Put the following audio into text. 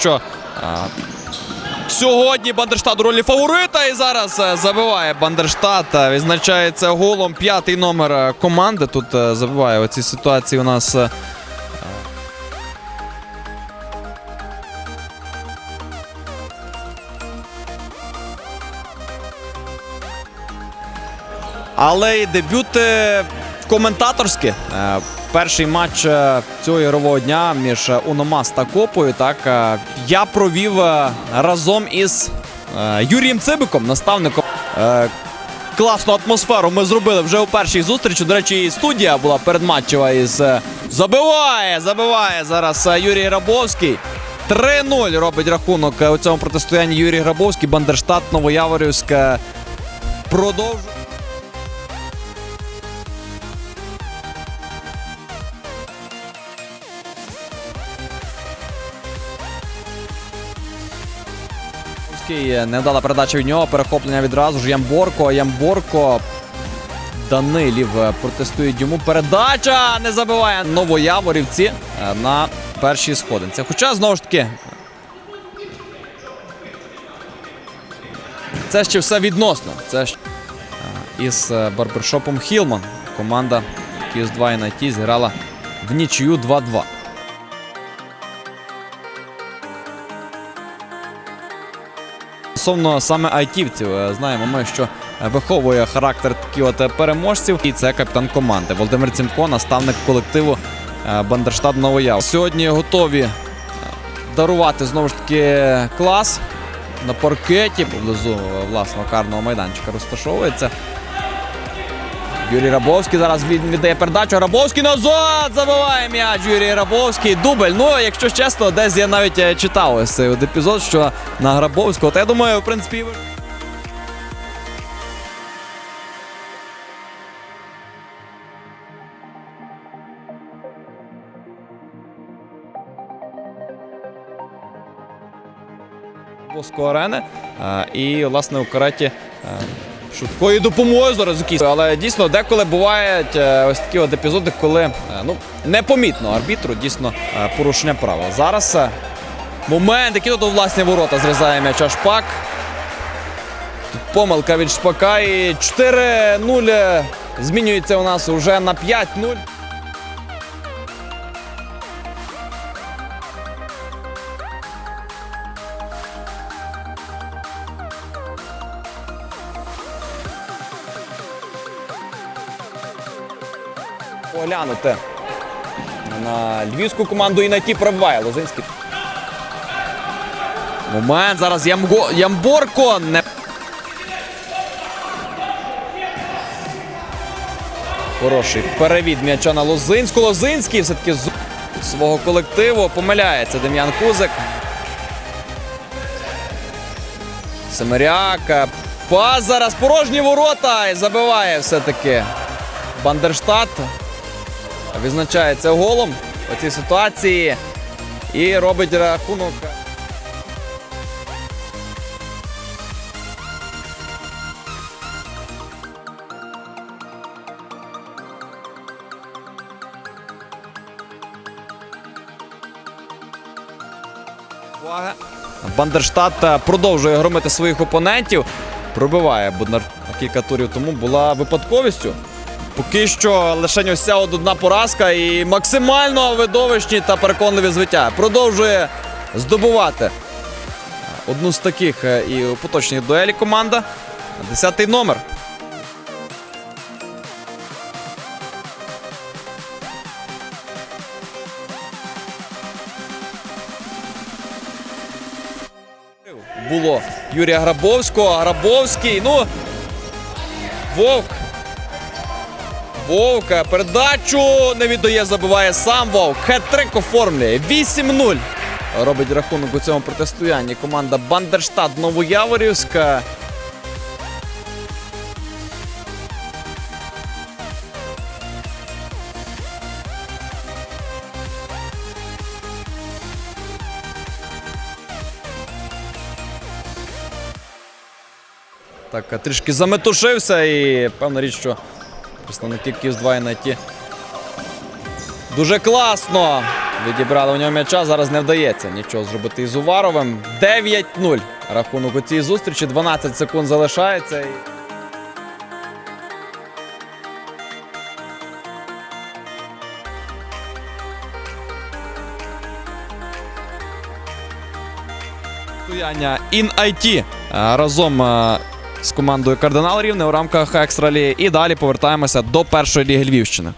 що сьогодні Бандерштат у ролі фаворита. І зараз е, забиває Бандерштат. е, Відзначається голом п'ятий номер е, команди. Тут е, забиває у цій ситуації у нас. е, Але і дебюти коментаторські. Перший матч е, цього ігрового дня між е, Уномас та Копою. Так е, я провів разом із Юрієм Цибиком, наставником. Класну атмосферу ми зробили вже у першій зустрічі. До речі, і студія була передматчева із забиває, забиває зараз Юрій Грабовський. 3-0 робить рахунок у цьому протистоянні Юрій Грабовський, Бандерштат, Новояворівськ. Продовжує. Е, Невдала передача від нього. Перехоплення відразу ж. Ямборко. Ямборко. Данилів е, протестують йому. Передача не забиває новояворівці е, на першій сходинці. Хоча знову ж таки. Це ще все відносно. Це ж е, із барбершопом Хілман. Команда Київ 2 IT зіграла в нічию 2-2. Стосовно саме айтівців, е, знаємо ми, що е, виховує характер таких от е, переможців. І це капітан команди Володимир Цімко, наставник колективу Бандерштаб Новояв. Сьогодні готові дарувати знову ж таки клас на паркеті поблизу власного карного майданчика розташовується. Юрій Рабовський зараз від- віддає передачу. Рабовський назад забиває м'яч. Юрій Рабовський. Дубль. Ну, якщо чесно, десь я навіть е, читав ось цей епізод, що на Грабовського. Та я думаю, в принципі. Боско арени. Е, І, власне, у кареті е, швидкої допомоги зараз якісь. Але дійсно деколи бувають е, ось такі от епізоди, коли е, ну, непомітно арбітру дійсно е, порушення права. Зараз момент, який тут у власні ворота зрізає м'яча Шпак. Тут помилка від Шпака і 4-0 змінюється у нас уже на 5-0. Поглянути на львівську команду і на ті пробиває Лозинський. Момент зараз Ямго... Ямборко не. Хороший перевід м'яча на Лозинську. Лозинський все-таки з свого колективу помиляється Дем'ян Кузик. Семеряк. Пас зараз порожні ворота і забиває все-таки Бандерштат. Відзначається голом у цій ситуації і робить рахунок. Увага. Бандерштат продовжує громити своїх опонентів. Пробиває Буднар кілька турів тому була випадковістю. Поки що лише ось ця одна поразка і максимально видовищні та переконливі звиття. Продовжує здобувати одну з таких е, і у поточній дуелі команда. Десятий номер. Було Юрія Грабовського. Грабовський. Ну. Вовк. Вовк е, передачу не віддає, забиває сам Вовк. Хет-трик оформлює. 8-0. Робить рахунок у цьому протистоянні. Команда Бандерштат Новояворівська. Так, трішки заметушився і певна річ, що представники Київ 2 на ті дуже класно Відібрали у нього м'яча. Зараз не вдається нічого зробити із Уваровим. 9-0. Рахунок у цій зустрічі. 12 секунд залишається. І- Стояння in IT е, разом е, з командою Кардинал Рівне у рамках екстралії. І далі повертаємося до першої ліги Львівщини.